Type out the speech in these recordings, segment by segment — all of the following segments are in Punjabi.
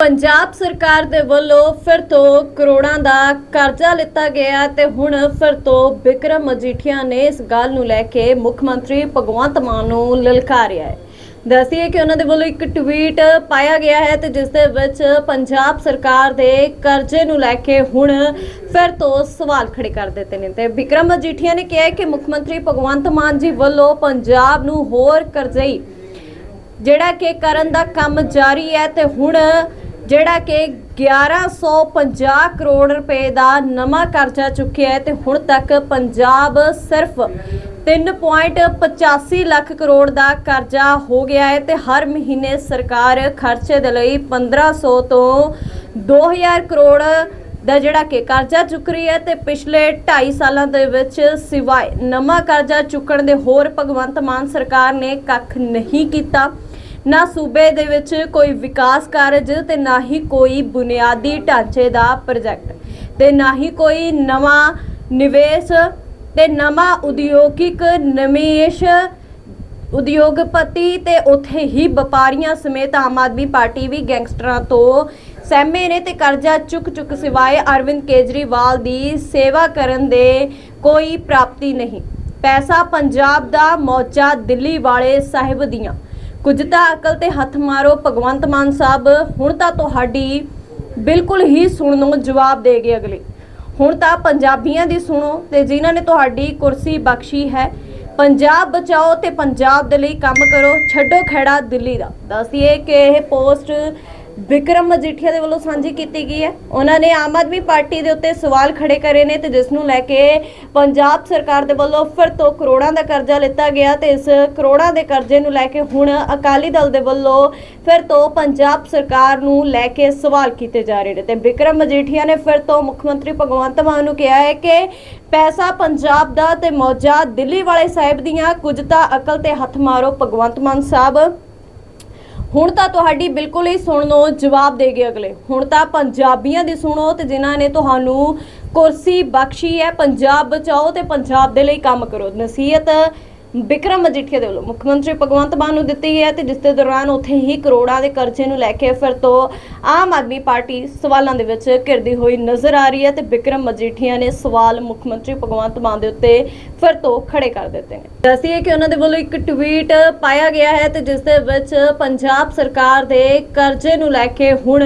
ਪੰਜਾਬ ਸਰਕਾਰ ਦੇ ਵੱਲੋਂ ਫਿਰ ਤੋਂ ਕਰੋੜਾਂ ਦਾ ਕਰਜ਼ਾ ਲਿੱਤਾ ਗਿਆ ਤੇ ਹੁਣ ਫਿਰ ਤੋਂ ਬਿਕਰਮ ਮਜੀਠੀਆ ਨੇ ਇਸ ਗੱਲ ਨੂੰ ਲੈ ਕੇ ਮੁੱਖ ਮੰਤਰੀ ਭਗਵੰਤ ਮਾਨ ਨੂੰ ਲਲਕਾਰਿਆ ਹੈ। ਦੱਸੀਏ ਕਿ ਉਹਨਾਂ ਦੇ ਵੱਲੋਂ ਇੱਕ ਟਵੀਟ ਪਾਇਆ ਗਿਆ ਹੈ ਤੇ ਜਿਸ ਦੇ ਵਿੱਚ ਪੰਜਾਬ ਸਰਕਾਰ ਦੇ ਕਰਜ਼ੇ ਨੂੰ ਲੈ ਕੇ ਹੁਣ ਫਿਰ ਤੋਂ ਸਵਾਲ ਖੜੇ ਕਰ ਦਿੱਤੇ ਨੇ ਤੇ ਬਿਕਰਮ ਮਜੀਠੀਆ ਨੇ ਕਿਹਾ ਕਿ ਮੁੱਖ ਮੰਤਰੀ ਭਗਵੰਤ ਮਾਨ ਜੀ ਵੱਲੋਂ ਪੰਜਾਬ ਨੂੰ ਹੋਰ ਕਰਜ਼ਈ ਜਿਹੜਾ ਕਿ ਕਰਨ ਦਾ ਕੰਮ ਜਾਰੀ ਹੈ ਤੇ ਹੁਣ ਜਿਹੜਾ ਕਿ 1150 ਕਰੋੜ ਰੁਪਏ ਦਾ ਨਵਾਂ ਕਰਜ਼ਾ ਚੁੱਕਿਆ ਹੈ ਤੇ ਹੁਣ ਤੱਕ ਪੰਜਾਬ ਸਿਰਫ 3.85 ਲੱਖ ਕਰੋੜ ਦਾ ਕਰਜ਼ਾ ਹੋ ਗਿਆ ਹੈ ਤੇ ਹਰ ਮਹੀਨੇ ਸਰਕਾਰ ਖਰਚੇ ਦੇ ਲਈ 1500 ਤੋਂ 2000 ਕਰੋੜ ਦਾ ਜਿਹੜਾ ਕਿ ਕਰਜ਼ਾ ਚੁੱਕ ਰਹੀ ਹੈ ਤੇ ਪਿਛਲੇ 2.5 ਸਾਲਾਂ ਦੇ ਵਿੱਚ ਸਿਵਾਏ ਨਵਾਂ ਕਰਜ਼ਾ ਚੁੱਕਣ ਦੇ ਹੋਰ ਭਗਵੰਤ ਮਾਨ ਸਰਕਾਰ ਨੇ ਕੱਖ ਨਹੀਂ ਕੀਤਾ। ਨਾ ਸੂਬੇ ਦੇ ਵਿੱਚ ਕੋਈ ਵਿਕਾਸ ਕਾਰਜ ਤੇ ਨਾ ਹੀ ਕੋਈ ਬੁਨਿਆਦੀ ਢਾਂਚੇ ਦਾ ਪ੍ਰੋਜੈਕਟ ਤੇ ਨਾ ਹੀ ਕੋਈ ਨਵਾਂ ਨਿਵੇਸ਼ ਤੇ ਨਵਾਂ ਉਦਯੋਗਿਕ ਨਿਵੇਸ਼ ਉਦਯੋਗਪਤੀ ਤੇ ਉੱਥੇ ਹੀ ਵਪਾਰੀਆਂ ਸਮੇਤ ਆਮ ਆਦਮੀ ਪਾਰਟੀ ਵੀ ਗੈਂਗਸਟਰਾਂ ਤੋਂ ਸਹਿਮੇ ਨੇ ਤੇ ਕਰਜ਼ਾ ਚੁੱਕ ਚੁੱਕ ਸਿਵਾਏ ਅਰਵਿੰਦ ਕੇਜਰੀਵਾਲ ਦੀ ਸੇਵਾ ਕਰਨ ਦੇ ਕੋਈ ਪ੍ਰਾਪਤੀ ਨਹੀਂ। ਪੈਸਾ ਪੰਜਾਬ ਦਾ ਮੌਜਾ ਦਿੱਲੀ ਵਾਲੇ ਸਾਹਿਬ ਦੀਆਂ। ਕੁਝ ਤਾਂ ਅਕਲ ਤੇ ਹੱਥ ਮਾਰੋ, ਭਗਵੰਤ ਮਾਨ ਸਾਹਿਬ। ਹੁਣ ਤਾਂ ਤੁਹਾਡੀ ਬਿਲਕੁਲ ਹੀ ਸੁਣਨੋਂ ਜਵਾਬ ਦੇ ਗਏ ਅਗਲੇ। ਹੁਣ ਤਾਂ ਪੰਜਾਬੀਆਂ ਦੀ ਸੁਣੋ ਤੇ ਜਿਨ੍ਹਾਂ ਨੇ ਤੁਹਾਡੀ ਕੁਰਸੀ ਬਖਸ਼ੀ ਹੈ, ਪੰਜਾਬ ਬਚਾਓ ਤੇ ਪੰਜਾਬ ਦੇ ਲਈ ਕੰਮ ਕਰੋ, ਛੱਡੋ ਖੜਾ ਦਿੱਲੀ ਦਾ। ਦੱਸੀਏ ਕਿ ਇਹ ਪੋਸਟ ਵਿਕਰਮ ਮਜੀਠੀਆ ਦੇ ਵੱਲੋਂ ਸਾਂਝੀ ਕੀਤੀ ਗਈ ਹੈ। ਉਹਨਾਂ ਨੇ ਆਮ ਆਦਮੀ ਪਾਰਟੀ ਦੇ ਉੱਤੇ ਸਵਾਲ ਖੜੇ ਕਰੇ ਨੇ ਤੇ ਜਿਸ ਨੂੰ ਲੈ ਕੇ ਪੰਜਾਬ ਸਰਕਾਰ ਦੇ ਵੱਲੋਂ ਫਿਰ ਤੋਂ ਕਰੋੜਾਂ ਦਾ ਕਰਜ਼ਾ ਲਿੱਤਾ ਗਿਆ ਤੇ ਇਸ ਕਰੋੜਾਂ ਦੇ ਕਰਜ਼ੇ ਨੂੰ ਲੈ ਕੇ ਹੁਣ ਅਕਾਲੀ ਦਲ ਦੇ ਵੱਲੋਂ ਫਿਰ ਤੋਂ ਪੰਜਾਬ ਸਰਕਾਰ ਨੂੰ ਲੈ ਕੇ ਸਵਾਲ ਕੀਤੇ ਜਾ ਰਹੇ ਨੇ ਤੇ ਵਿਕਰਮ ਮਜੀਠੀਆ ਨੇ ਫਿਰ ਤੋਂ ਮੁੱਖ ਮੰਤਰੀ ਭਗਵੰਤ ਮਾਨ ਨੂੰ ਕਿਹਾ ਹੈ ਕਿ ਪੈਸਾ ਪੰਜਾਬ ਦਾ ਤੇ ਮੌਜਾ ਦਿੱਲੀ ਵਾਲੇ ਸਾਹਿਬ ਦੀਆਂ, ਕੁਝ ਤਾਂ ਅਕਲ ਤੇ ਹੱਥ ਮਾਰੋ ਭਗਵੰਤ ਮਾਨ ਸਾਹਿਬ। ਹੁਣ ਤਾਂ ਤੁਹਾਡੀ ਬਿਲਕੁਲ ਹੀ ਸੁਣਨੋਂ ਜਵਾਬ ਦੇ ਗਏ ਅਗਲੇ। ਹੁਣ ਤਾਂ ਪੰਜਾਬੀਆਂ ਦੀ ਸੁਣੋ ਤੇ ਜਿਨ੍ਹਾਂ ਨੇ ਤੁਹਾਨੂੰ ਕੁਰਸੀ ਬਖਸ਼ੀ ਹੈ, ਪੰਜਾਬ ਬਚਾਓ ਤੇ ਪੰਜਾਬ ਦੇ ਲਈ ਕੰਮ ਕਰੋ। ਨਸੀਹਤ ਬਿਕਰਮ ਮਜੀਠੀਆ ਦੇ ਵੱਲੋਂ। ਮੁੱਖ ਮੰਤਰੀ ਭਗਵੰਤ ਮਾਨ ਨੂੰ ਦਿੱਤੀ ਗਈ ਹੈ ਤੇ ਜਿਸ ਦੇ ਦੌਰਾਨ ਉੱਥੇ ਹੀ ਕਰੋੜਾਂ ਦੇ ਕਰਜ਼ੇ ਨੂੰ ਲੈ ਕੇ ਫਿਰ ਤੋਂ ਆਮ ਆਦਮੀ ਪਾਰਟੀ ਸਵਾਲਾਂ ਦੇ ਵਿੱਚ ਘਿਰਦੀ ਹੋਈ ਨਜ਼ਰ ਆ ਰਹੀ ਹੈ ਤੇ ਬਿਕਰਮ ਮਜੀਠੀਆ ਨੇ ਸਵਾਲ ਮੁੱਖ ਮੰਤਰੀ ਭਗਵੰਤ ਮਾਨ ਦੇ ਉੱਤੇ ਫਿਰ ਤੋਂ ਖੜੇ ਕਰ ਦਿੱਤੇ ਨੇ। ਦੱਸੀਏ ਕਿ ਉਹਨਾਂ ਦੇ ਵੱਲੋਂ ਇੱਕ ਟਵੀਟ ਪਾਇਆ ਗਿਆ ਹੈ ਤੇ ਜਿਸ ਦੇ ਵਿੱਚ ਪੰਜਾਬ ਸਰਕਾਰ ਦੇ ਕਰਜ਼ੇ ਨੂੰ ਲੈ ਕੇ ਹੁਣ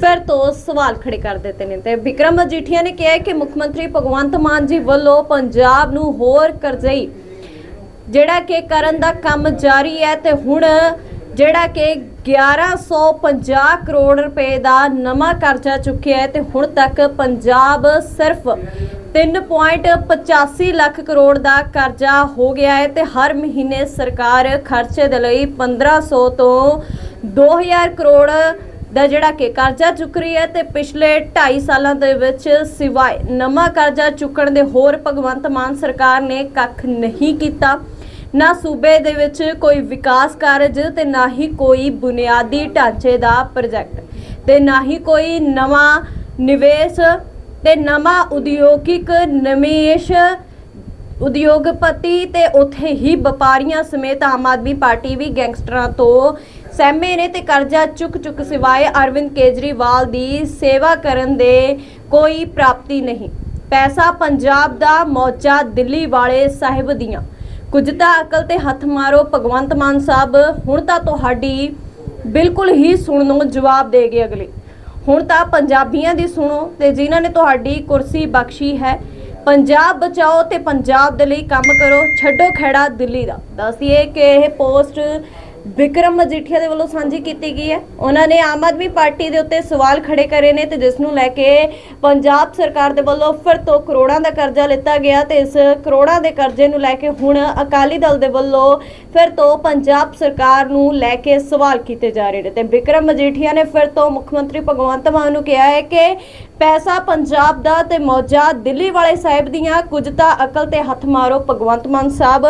ਫਿਰ ਤੋਂ ਸਵਾਲ ਖੜੇ ਕਰ ਦਿੱਤੇ ਨੇ। ਤੇ ਬਿਕਰਮ ਮਜੀਠੀਆ ਨੇ ਕਿਹਾ ਕਿ ਮੁੱਖ ਮੰਤਰੀ ਭਗਵੰਤ ਮਾਨ ਜੀ ਵੱਲੋਂ ਪੰਜਾਬ ਨੂੰ ਹੋਰ ਕਰਜ਼ਈ ਜਿਹੜਾ ਕਿ ਕਰਨ ਦਾ ਕੰਮ ਜਾਰੀ ਹੈ ਤੇ ਹੁਣ ਜਿਹੜਾ ਕਿ 1150 ਕਰੋੜ ਰੁਪਏ ਦਾ ਨਵਾਂ ਕਰਜ਼ਾ ਚੁੱਕਿਆ ਹੈ ਤੇ ਹੁਣ ਤੱਕ ਪੰਜਾਬ ਸਿਰਫ 3.85 ਲੱਖ ਕਰੋੜ ਦਾ ਕਰਜ਼ਾ ਹੋ ਗਿਆ ਹੈ ਤੇ ਹਰ ਮਹੀਨੇ ਸਰਕਾਰ ਖਰਚੇ ਦੇ ਲਈ 1500 ਤੋਂ 2000 ਕਰੋੜ ਦਾ ਜਿਹੜਾ ਕਿ ਕਰਜ਼ਾ ਚੁੱਕ ਰਹੀ ਹੈ ਤੇ ਪਿਛਲੇ 2.5 ਸਾਲਾਂ ਦੇ ਵਿੱਚ ਸਿਵਾਏ ਨਵਾਂ ਕਰਜ਼ਾ ਚੁੱਕਣ ਦੇ ਹੋਰ ਭਗਵੰਤ ਮਾਨ ਸਰਕਾਰ ਨੇ ਕੱਖ ਨਹੀਂ ਕੀਤਾ। ਨਾ ਸੂਬੇ ਦੇ ਵਿੱਚ ਕੋਈ ਵਿਕਾਸ ਕਾਰਜ ਤੇ ਨਾ ਹੀ ਕੋਈ ਬੁਨਿਆਦੀ ਢਾਂਚੇ ਦਾ ਪ੍ਰੋਜੈਕਟ ਤੇ ਨਾ ਹੀ ਕੋਈ ਨਵਾਂ ਨਿਵੇਸ਼ ਤੇ ਨਵਾਂ ਉਦਯੋਗਿਕ ਨਿਵੇਸ਼ ਉਦਯੋਗਪਤੀ ਤੇ ਉੱਥੇ ਹੀ ਵਪਾਰੀਆਂ ਸਮੇਤ ਆਮ ਆਦਮੀ ਪਾਰਟੀ ਵੀ ਗੈਂਗਸਟਰਾਂ ਤੋਂ ਸਹਿਮੇ ਨੇ ਤੇ ਕਰਜ਼ਾ ਚੁੱਕ ਚੁੱਕ ਸਿਵਾਏ ਅਰਵਿੰਦ ਕੇਜਰੀਵਾਲ ਦੀ ਸੇਵਾ ਕਰਨ ਦੇ ਕੋਈ ਪ੍ਰਾਪਤੀ ਨਹੀਂ। ਪੈਸਾ ਪੰਜਾਬ ਦਾ ਮੌਜਾ ਦਿੱਲੀ ਵਾਲੇ ਸਾਹਿਬ ਦੀਆਂ। ਕੁਝ ਤਾਂ ਅਕਲ ਤੇ ਹੱਥ ਮਾਰੋ ਭਗਵੰਤ ਮਾਨ ਸਾਹਿਬ, ਹੁਣ ਤਾਂ ਤੁਹਾਡੀ ਬਿਲਕੁਲ ਹੀ ਸੁਣਨੋਂ ਜਵਾਬ ਦੇ ਗਏ ਅਗਲੇ। ਹੁਣ ਤਾਂ ਪੰਜਾਬੀਆਂ ਦੀ ਸੁਣੋ ਤੇ ਜਿਨ੍ਹਾਂ ਨੇ ਤੁਹਾਡੀ ਕੁਰਸੀ ਬਖਸ਼ੀ ਹੈ ਪੰਜਾਬ ਬਚਾਓ ਤੇ ਪੰਜਾਬ ਦੇ ਲਈ ਕੰਮ ਕਰੋ, ਛੱਡੋ ਖੜਾ ਦਿੱਲੀ ਦਾ। ਦੱਸੀਏ ਕਿ ਇਹ ਪੋਸਟ ਵਿਕਰਮ ਮਜੀਠੀਆ ਦੇ ਵੱਲੋਂ ਸਾਂਝੀ ਕੀਤੀ ਗਈ ਹੈ। ਉਹਨਾਂ ਨੇ ਆਮ ਆਦਮੀ ਪਾਰਟੀ ਦੇ ਉੱਤੇ ਸਵਾਲ ਖੜੇ ਕਰੇ ਨੇ ਤੇ ਜਿਸ ਨੂੰ ਲੈ ਕੇ ਪੰਜਾਬ ਸਰਕਾਰ ਦੇ ਵੱਲੋਂ ਫਿਰ ਤੋਂ ਕਰੋੜਾਂ ਦਾ ਕਰਜ਼ਾ ਲਿੱਤਾ ਗਿਆ ਤੇ ਇਸ ਕਰੋੜਾਂ ਦੇ ਕਰਜ਼ੇ ਨੂੰ ਲੈ ਕੇ ਹੁਣ ਅਕਾਲੀ ਦਲ ਦੇ ਵੱਲੋਂ ਫਿਰ ਤੋਂ ਪੰਜਾਬ ਸਰਕਾਰ ਨੂੰ ਲੈ ਕੇ ਸਵਾਲ ਕੀਤੇ ਜਾ ਰਹੇ ਨੇ ਤੇ ਵਿਕਰਮ ਮਜੀਠੀਆ ਨੇ ਫਿਰ ਤੋਂ ਮੁੱਖ ਮੰਤਰੀ ਭਗਵੰਤ ਮਾਨ ਨੂੰ ਕਿਹਾ ਹੈ ਕਿ ਪੈਸਾ ਪੰਜਾਬ ਦਾ ਤੇ ਮੌਜਾ ਦਿੱਲੀ ਵਾਲੇ ਸਾਹਿਬ ਦੀਆਂ, ਕੁਝ ਤਾਂ ਅਕਲ ਤੇ ਹੱਥ ਮਾਰੋ ਭਗਵੰਤ ਮਾਨ ਸਾਹਿਬ।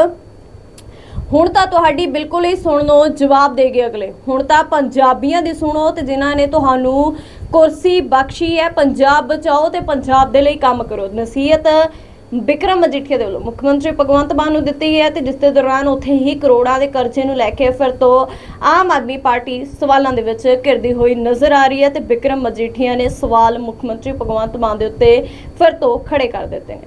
ਹੁਣ ਤਾਂ ਤੁਹਾਡੀ ਬਿਲਕੁਲ ਹੀ ਸੁਣਨੋਂ ਜਵਾਬ ਦੇ ਗਏ ਅਗਲੇ। ਹੁਣ ਤਾਂ ਪੰਜਾਬੀਆਂ ਦੀ ਸੁਣੋ ਤੇ ਜਿਨ੍ਹਾਂ ਨੇ ਤੁਹਾਨੂੰ ਕੁਰਸੀ ਬਖਸ਼ੀ ਹੈ, ਪੰਜਾਬ ਬਚਾਓ ਤੇ ਪੰਜਾਬ ਦੇ ਲਈ ਕੰਮ ਕਰੋ। ਨਸੀਹਤ ਬਿਕਰਮ ਮਜੀਠੀਆ ਦੇ ਵੱਲੋਂ। ਮੁੱਖ ਮੰਤਰੀ ਭਗਵੰਤ ਮਾਨ ਨੂੰ ਦਿੱਤੀ ਹੈ ਤੇ ਜਿਸ ਦੇ ਦੌਰਾਨ ਉੱਥੇ ਹੀ ਕਰੋੜਾਂ ਦੇ ਕਰਜ਼ੇ ਨੂੰ ਲੈ ਕੇ ਫਿਰ ਤੋਂ ਆਮ ਆਦਮੀ ਪਾਰਟੀ ਸਵਾਲਾਂ ਦੇ ਵਿੱਚ ਘਿਰਦੀ ਹੋਈ ਨਜ਼ਰ ਆ ਰਹੀ ਹੈ ਤੇ ਬਿਕਰਮ ਮਜੀਠੀਆ ਨੇ ਸਵਾਲ ਮੁੱਖ ਮੰਤਰੀ ਭਗਵੰਤ ਮਾਨ ਦੇ ਉੱਤੇ ਫਿਰ ਤੋਂ ਖੜੇ ਕਰ ਦਿੱਤੇ ਨੇ।